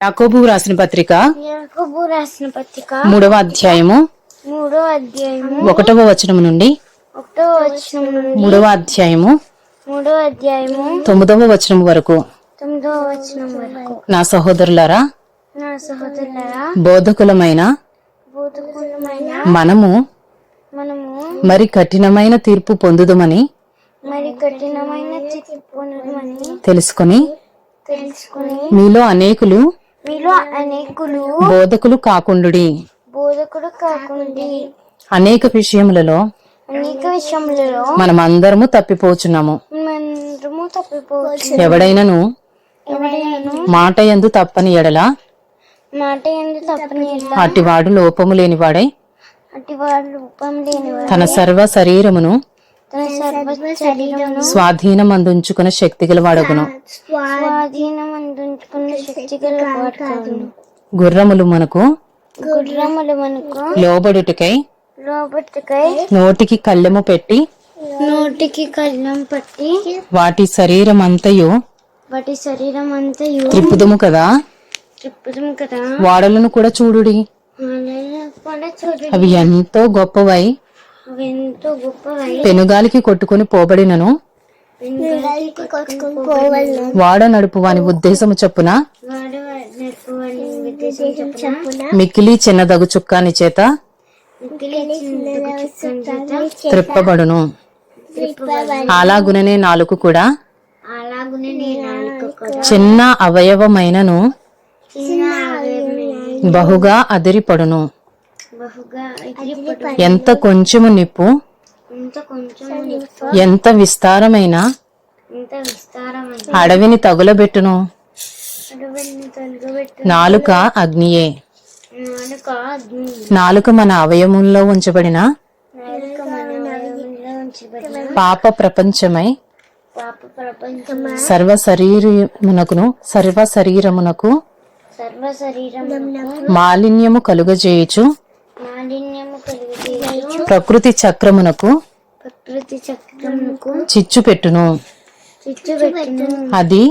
యాకోబు రాసిన పత్రిక యాకోబు రాసిన పత్రిక మూడవ అధ్యాయము మూడో అధ్యాయము ఒకటవ వచనము నుండి ఒకటో వచనం నుండి మూడవ అధ్యాయము మూడో అధ్యాయము తొమ్మిదవ వచనం వరకు. తొమ్మిదో వచనం వరకు. నా సహోదరులారా నా సహోదరులారా బోధకులమైన బోధకులమైన మనము మనము మరి కఠినమైన తీర్పు పొందుదమని మరి కఠినమైన చిక్కుపోనమని తెలుసుకొని తెలుసుకుని మీలో అనేకులు మీలో అనేకులు బోధకులు కాకుండుడి. బోధకుడు కాకుండా. అనేక విషయములలో అనేక విషయములలో మనమందరము తప్పిపోచున్నాము. మనము తప్పిపోవచ్చు ఎవడైనను మాట యందు తప్పని ఎడల మాట ఎందు తప్పని ఎడల అటివాడు లోపము లేనివాడై అటు వాడు రూపం లేనివాడు తన సర్వ శరీరమును శక్తి గలవాడగును. స్వాధీనం అందించుకున్న శక్తి గల వాడుకోను గుర్రములు మనకు గుర్రములు మనకు లోబడుటకై రోబోట్కై నోటికి కళ్ళెము పెట్టి నోటికి కళ్ళం పట్టి వాటి శరీరమంతయు వాటి శరీరం అంతయు త్రిప్పుదుము కదా? తిప్పుదాం కదా వాడలను కూడా చూడుడి. అవి ఎంతో గొప్పవై పెనుగాలికి కొట్టుకుని పోబడినను. వాడ నడుపు వాని ఉద్దేశము చొప్పున మిక్కిలి చిన్నదగు చుక్కాని చేత త్రిప్పబడును. త్రిప్పబడి అలాగుననే నాలుగు కూడా చిన్న అవయవమైనను. బహుగా అదిరిపడును. ఎంత కొంచెము నిప్పు? ఎంత విస్తారమైన? అడవిని తగులబెట్టును. నాలుక అగ్నియే. నాలుక అగ్ని. నాలుక మన అవయముల్లో ఉంచబడిన? పాప ప్రపంచమై? సర్వ శరీరమునకును సర్వ శరీరమునకు మాలిన్యము కలుగజేయుచు. ప్రకృతి చక్రమునకు ప్రకృతి చక్రమునకు చిచ్చు పెట్టును. చిచ్చు పెట్టిన. అది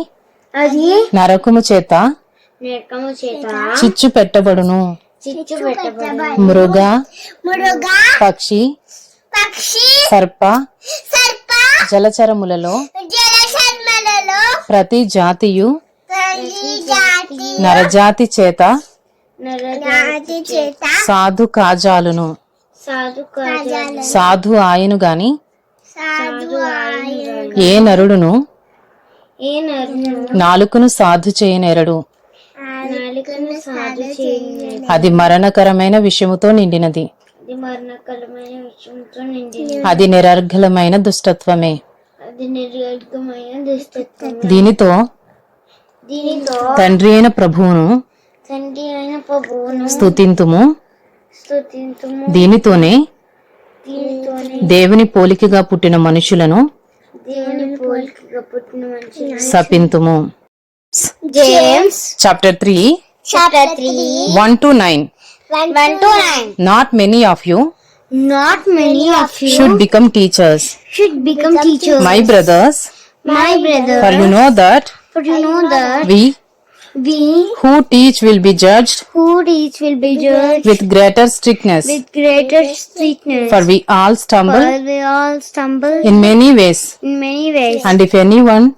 అది నరకము చేత నరకము చేత చిచ్చు పెట్టబడును. చిచ్చు పెట్టబడి మృగ మృగ పక్షి పక్షి సర్ప సర్ప జలచరములలో జలశర్మలలో ప్రతి జాతియు నరజాతి చేత సాధు కాజాలును. సాధు ఆయను గాని. ఏ నరుడును? నాలుకను సాధు చేయనేరడు. అది మరణకరమైన విషయముతో నిండినది. అది నిరర్ఘలమైన దుష్టత్వమే. దీనితో తండ్రి అయిన ప్రభువును స్తుతింతుము. దీనితోనే దీనితోనే దేవుని పోలికగా పుట్టిన మనుషులను దేవుని పోలికగా పుట్టిన మంచి శపింతుము James chapter three chapter three one to nine one to nine not many of you Not many of you should become teachers should become teachers. My brothers My brother, for you know that for you know that వి we who teach will be judged who teach will be judged with greater strictness. with greater strictness. for we all stumble For we all stumble in many ways. in many ways. and if anyone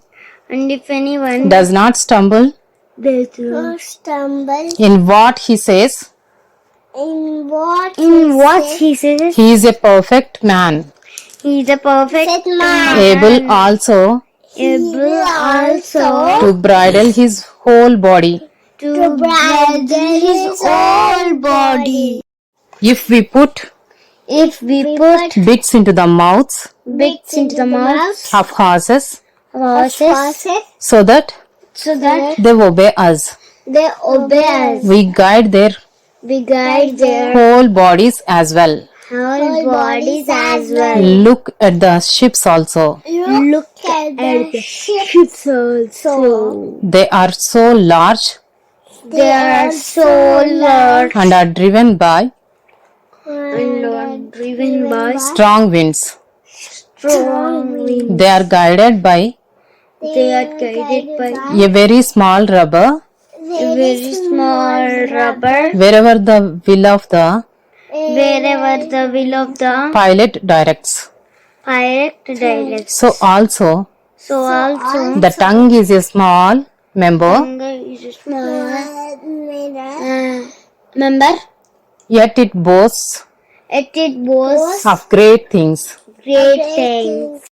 And if anyone does not stumble does not stumble in what he says in what in what he says, he is a perfect man. he is a perfect man, able also able also to bridle his whole body. to bridle his whole body. if we put If we put bits into the mouths bits into the mouths of horses horses so that so that they obey us. they obey us, we guide their we guide their whole bodies as well whole bodies as well. look at the ships also. Look at the ships also. they are so large. They are so large. And are driven by? And are driven by strong winds. strong wind. they are guided by? They are guided by a very small rubber. Very small rubber. Wherever the will of the wherever the will of the pilot directs. pilot directs. So also So also the tongue is a small member, tongue is a small uh, member. yet it boasts It it boasts of great things. great things.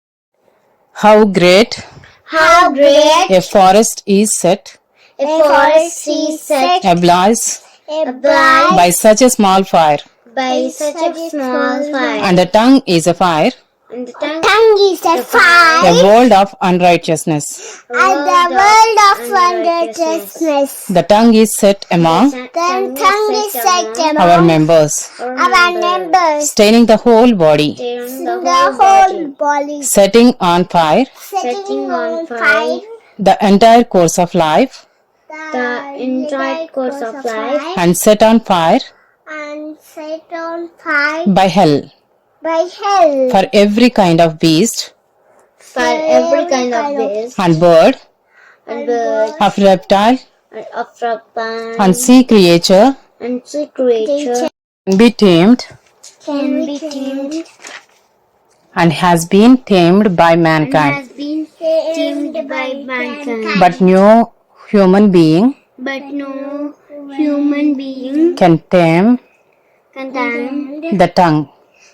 How great How great a forest is set a forest is set ablaze by such a small fire, by such a small fire. and the tongue is a fire, And the tongue, is a fire. a world of unrighteousness. And the world of unrighteousness. The tongue is set among The tongue is set among our members, our members. staining the whole body, The whole body. setting on fire Setting on fire. the entire course of life, The entire course of life. and set on fire And set on fire by hell. By hell. for every kind of beast. For every kind of beast. And bird, and bird. of reptile. And of reptile. And sea creature. And sea creature. Can be tamed. Can be tamed. and has been tamed by and mankind. has been tamed by mankind. But no human being. But no human being can tame can tame the tongue.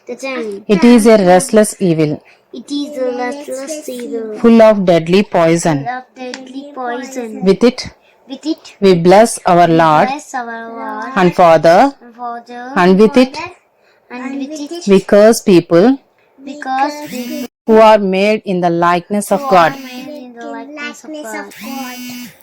the tongue. It is a restless evil, It is a restless evil, full of deadly poison. of deadly poison. With it, With it, we bless our Lord bless our Lord and Father, and Father, and with it, and with it, we curse people because we who are made in the likeness of God. are made in the likeness of God.